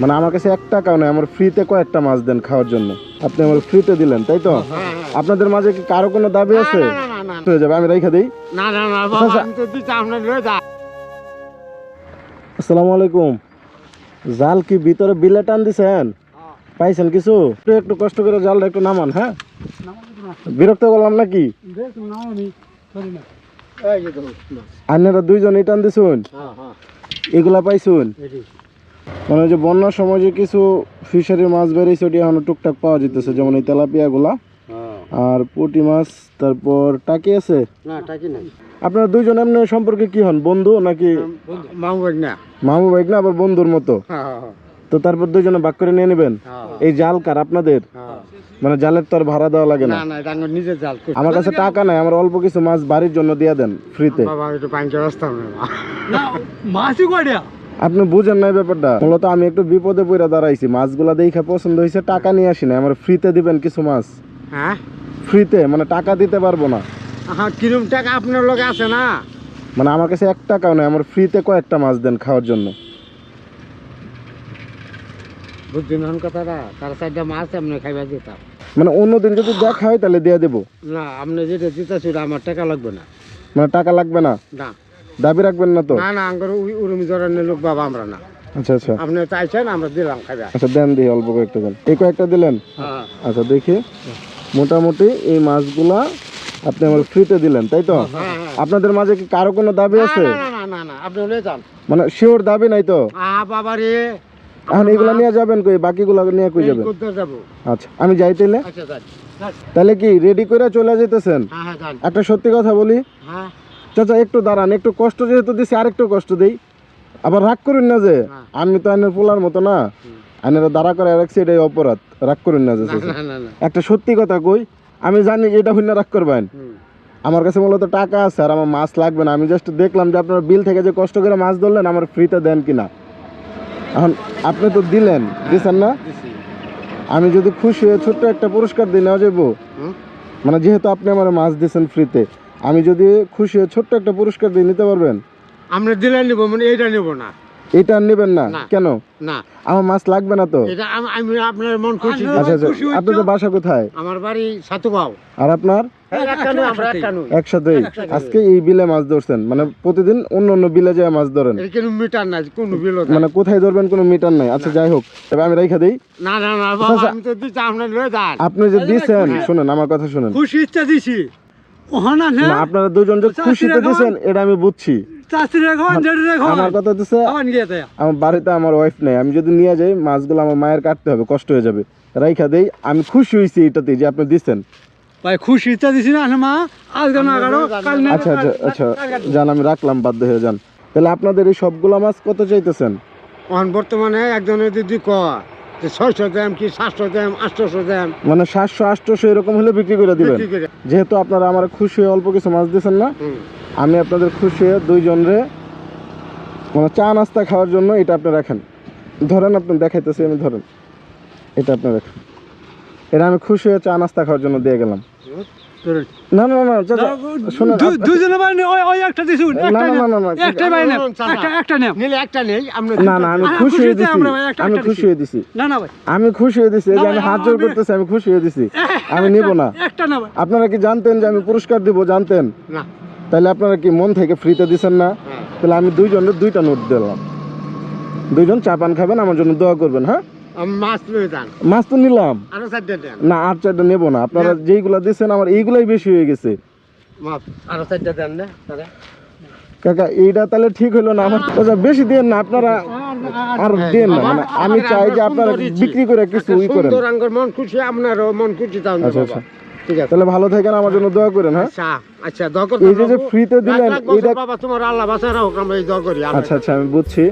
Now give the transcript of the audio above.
মানে আমার কাছে এক টাকাও নেই আমার ফ্রিতে কয়েকটা মাছ দেন খাওয়ার জন্য। আপনি আমার ফ্রিতে দিলেন তাই তো? আপনাদের মাঝে কি কারও কোনো দাবি আছে? না, না, না, না, হয়ে যাবে আমি রেখে দিই। না, না, না, বাবা, আচ্ছা। আমি তো দিচ্ছি, আপনার লয়ে যান। আসসালামু আলাইকুম। জাল কি ভিতরে বিলে টান দিছেন পাইছেন কিছু? একটু একটু কষ্ট করে জালটা একটু নামান হ্যাঁ? বিরক্ত করলাম নাকি। আপনারা দুইজনই টান দিছুন হ্যাঁ, হ্যাঁ, এগুলা পাইছুন। মানে ওই যে বন্যার সময় যে কিছু ফিশারি মাছ বেরিয়েছে ওটি এখনও টুকটাক পাওয়া যেতেছে যেমন এই তেলাপিয়া গুলা হ্যাঁ। আর পুঁটি মাছ তারপর টাকি আছে? না, টাকি নাই। আপনারা দুইজন এমনি সম্পর্কে কি হন বন্ধু নাকি মামু বাড়ি না। মামু ভাই না আবার বন্ধুর মতো? হ্যাঁ, হ্যাঁ, তো তারপর দুইজনে ভাগ করে নিয়ে নেবেন? হ্যাঁ, এই জাল কার আপনাদের? হ্যাঁ। মানে জালের তো আর ভাড়া দেওয়া লাগে না? না, না, এটা আমার জাল। করি। আমার কাছে টাকা নাই আমার অল্প কিছু মাছ বাড়ির জন্য দিয়ে দেন ফ্রিতে বাবা, একটু আপনি বুঝেন না এই ব্যাপারটা। মূলত আমি একটু বিপদে পড়ে দাঁড়াইছি। মাছগুলা দেখে পছন্দ হয়েছে টাকা নিয়ে আসি না আমার ফ্রিতে দিবেন কিছু মাছ। হ্যাঁ? ফ্রিতে মানে টাকা দিতে পারব না। হ্যাঁ, কিরম টাকা আপনার লগে আছে না? মানে আমার কাছে এক টাকাও নেই আমার ফ্রিতে কয়েকটা মাছ দেন খাওয়ার জন্য। বুঝছেন এখন কথাটা? তার সাইডে মাছ খাইবা দিতাম। মানে অন্যদিন যদি দেখা হয় তাহলে দিয়ে দেবো। না আপনি যেটা দিতেছি আমার টাকা লাগবে না। মানে টাকা লাগবে না? না। দাবি রাখবেন না তো? না না আঙ্গর উরুমি ধরনের লোক বাবা আমরা না। আচ্ছা আচ্ছা। আপনি চাইছেন আমরা দিলাম খাইবা আচ্ছা দেন দিয়ে অল্প কয়েকটা দেন। এই কয়েকটা দিলেন? হ্যাঁ। আচ্ছা দেখি। মোটামুটি এই মাছগুলা আপনি আমার ফ্রিতে দিলেন তাই তো? হ্যাঁ, হ্যাঁ। আপনাদের মাঝে কি কারও কোনো দাবি আছে? না, না, না, আপনি যান। মানে শিওর দাবি নাই তো? আ, বাবা রে, এখন এগুলা নিয়ে যাবেন কই? বাকিগুলো নিয়ে কই যাবেন? আচ্ছা আমি যাই তাইলে। আচ্ছা। তাহলে কি রেডি করে চলে যেতেছেন হ্যাঁ, হ্যাঁ, যান। একটা সত্যি কথা বলি। হ্যাঁ, চাচা একটু দাঁড়ান একটু কষ্ট যেহেতু দিছি আরেকটু কষ্ট দেই। আবার রাগ করুন না যে হ্যাঁ। আমি তো আইনের পোলার মতো না। আইনের দাঁড়া করে রাখছি এটাই অপরাধ রাগ করুন না যে না। না, না, না। একটা সত্যি কথা কই আমি জানি এটা হইনা রাগ করবেন। আমার কাছে মূলত টাকা আছে আর আমার মাছ লাগবে না। আমি জাস্ট দেখলাম যে আপনার বিল থেকে যে কষ্ট করে মাছ ধরলেন আমার ফ্রিতে দেন কিনা। এখন আপনি তো দিলেন দিচ্ছেন না? আমি যদি খুশি হয়ে ছোট্ট একটা পুরস্কার দিই নেওয়া যাব মানে যেহেতু আপনি আমার মাছ দিয়েছেন ফ্রিতে আমি যদি খুশি হয়ে ছোট্ট একটা পুরস্কার দিয়ে নিতে পারবেন? আমরা দিলে নিব মানে এইটা নিব না। এটা আর নেবেন না। কেন? না। আমার মাছ লাগবে না তো? এটা আম- আমি আপনার মন খুশি আচ্ছা আচ্ছা আপনাদের বাসা কোথায়? আমার বাড়ি সাতুবাও আর আপনার? আমরা একটা নই। আজকে এই বিলে মাছ ধরছেন। মানে প্রতিদিন অন্য অন্য বিলে যায় মাছ ধরেন। এর কোনো মিটার নাই কোনো বিল মানে কোথায় ধরবেন কোনো মিটার নাই। আচ্ছা যাই হোক তবে আমি রেখে দিই। না না না আমি তো লয়ে যান। আপনি যে দিছেন শুনেন আমার কথা শুনেন। খুশি ইচ্ছা দিছি। আপনারা দুজন যে খুশিতে এটা আমি বুঝছি। আমার কথা বাড়িতে আমার ওয়াইফ নেই। আমি যদি নিয়ে যাই মাছগুলো আমার মায়ের কাটতে হবে কষ্ট হয়ে যাবে। রাইখা দেই আমি খুশি হয়েছি এটাতে যে আপনি দিচ্ছেন ভাই খুশি ইচ্ছা দিছি না মা? আজকে না। কারও আচ্ছা আচ্ছা আচ্ছা যান আমি রাখলাম বাধ্য হয়ে যান। তাহলে আপনাদের এই সবগুলা মাছ কত চাইতেছেন? বর্তমানে একজনের যদি কয় ছয়শো দাম কি সাতশো দাম আটশোশো দাম মানে সাতশো আটশোশো এরকম হলে বিক্রি করে দিবেন। যেহেতু আপনারা আমার খুশি হয়ে অল্প কিছু মাছ দিয়েছেন না আমি আপনাদের খুশি হয়ে দুইজনরে মানে চা নাস্তা খাওয়ার জন্য এটা আপনি রাখেন। ধরেন আপনি দেখাইতেছি আমি ধরেন। এটা আপনি রাখেন। এটা আমি খুশি হয়ে চা নাস্তা খাওয়ার জন্য দিয়ে গেলাম। না না না চাচা, শোনেন দুজনে ভাই ওই ওই একটা দিছুন না, একটা না, না, না, না, একটা ভাই না না, না, একটা একটা নেম নিলে একটা নেই আমরা না না আমি খুশি হয়ে দিছি আমি খুশি হয়ে দিছি না না ভাই আমি খুশি হয়ে দিছি আমি হাত জোর করতেছি আমি খুশি হয়ে দিছি আমি নিব না একটা না ভাই আপনারা কি জানতেন যে আমি পুরস্কার দিব জানতেন না তাহলে আপনারা কি মন থেকে ফ্রিতে দিছেন না হ্যাঁ। তাহলে আমি দুইজনের দুইটা নোট দিলাম দুইজন চা পান খাবেন আমার জন্য দোয়া করবেন হ্যাঁ মাছ তো নিলাম। না আর চারটা নেব না। আপনারা যেইগুলা দিচ্ছেন আমার এইগুলাই বেশি হয়ে গেছে। কাকা এইটা তাহলে ঠিক হলো না। আমার আচ্ছা, বেশি দেন না আপনারা আর দেন না। মানে আমি চাই যে আপনারা বিক্রি করে কিছু ই করেন। মন খুশি আপনারও মন খুশি আচ্ছা, আচ্ছা। ঠিক আছে। তাহলে ভালো থাকেন আমার জন্য দোয়া করেন হ্যাঁ? আচ্ছা আচ্ছা দরকার এই যে ফ্রিতে দিলেন এইটা বাবা তোমার আল্লাহ বাঁচা রাখুক আমরা এই দর করি। আচ্ছা আচ্ছা আমি বুঝছি।